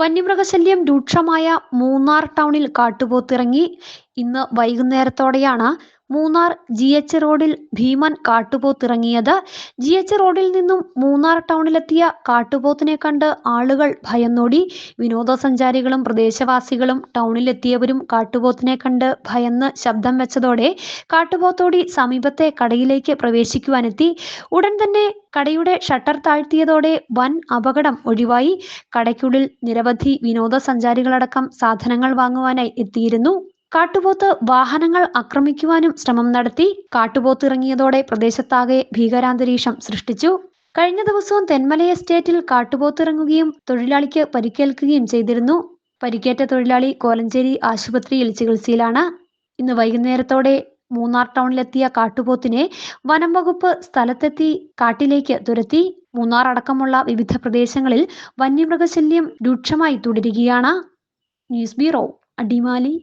വന്യമൃഗശല്യം രൂക്ഷമായ മൂന്നാർ ടൗണിൽ കാട്ടുപോത്തിറങ്ങി. ഇന്ന് വൈകുന്നേരത്തോടെയാണ് മൂന്നാർ ജി എച്ച് റോഡിൽ ഭീമൻ കാട്ടുപോത്തിറങ്ങിയത്. ജി എച്ച് റോഡിൽ നിന്നും മൂന്നാർ ടൗണിലെത്തിയ കാട്ടുപോത്തിനെ കണ്ട് ആളുകൾ ഭയന്നോടി. വിനോദസഞ്ചാരികളും പ്രദേശവാസികളും ടൗണിലെത്തിയവരും കാട്ടുപോത്തിനെ കണ്ട് ഭയന്ന് ശബ്ദം വെച്ചതോടെ കാട്ടുപോത്തോടി സമീപത്തെ കടയിലേക്ക് പ്രവേശിക്കുവാനെത്തി. ഉടൻ തന്നെ കടയുടെ ഷട്ടർ താഴ്ത്തിയതോടെ വൻ അപകടം ഒഴിവായി. കടയ്ക്കുള്ളിൽ നിരവധി വിനോദസഞ്ചാരികളടക്കം സാധനങ്ങൾ വാങ്ങുവാനായി എത്തിയിരുന്നു. കാട്ടുപോത്ത് വാഹനങ്ങൾ ആക്രമിക്കുവാനും ശ്രമം നടത്തി കാട്ടുപോത്ത് ഇറങ്ങിയതോടെ പ്രദേശത്താകെ ഭീകരാന്തരീക്ഷം സൃഷ്ടിച്ചു. കഴിഞ്ഞ ദിവസവും തെന്മല എസ്റ്റേറ്റിൽ കാട്ടുപോത്ത് ഇറങ്ങുകയും തൊഴിലാളിക്ക് പരിക്കേൽക്കുകയും ചെയ്തിരുന്നു. പരിക്കേറ്റ തൊഴിലാളി കോലഞ്ചേരി ആശുപത്രിയിൽ ചികിത്സയിലാണ്. ഇന്ന് വൈകുന്നേരത്തോടെ മൂന്നാർ ടൗണിലെത്തിയ കാട്ടുപോത്തിനെ വനം വകുപ്പ് സ്ഥലത്തെത്തി കാട്ടിലേക്ക് തുരത്തി. മൂന്നാർ അടക്കമുള്ള വിവിധ പ്രദേശങ്ങളിൽ വന്യമൃഗശല്യം രൂക്ഷമായി തുടരുകയാണ്. News bureau Adimali.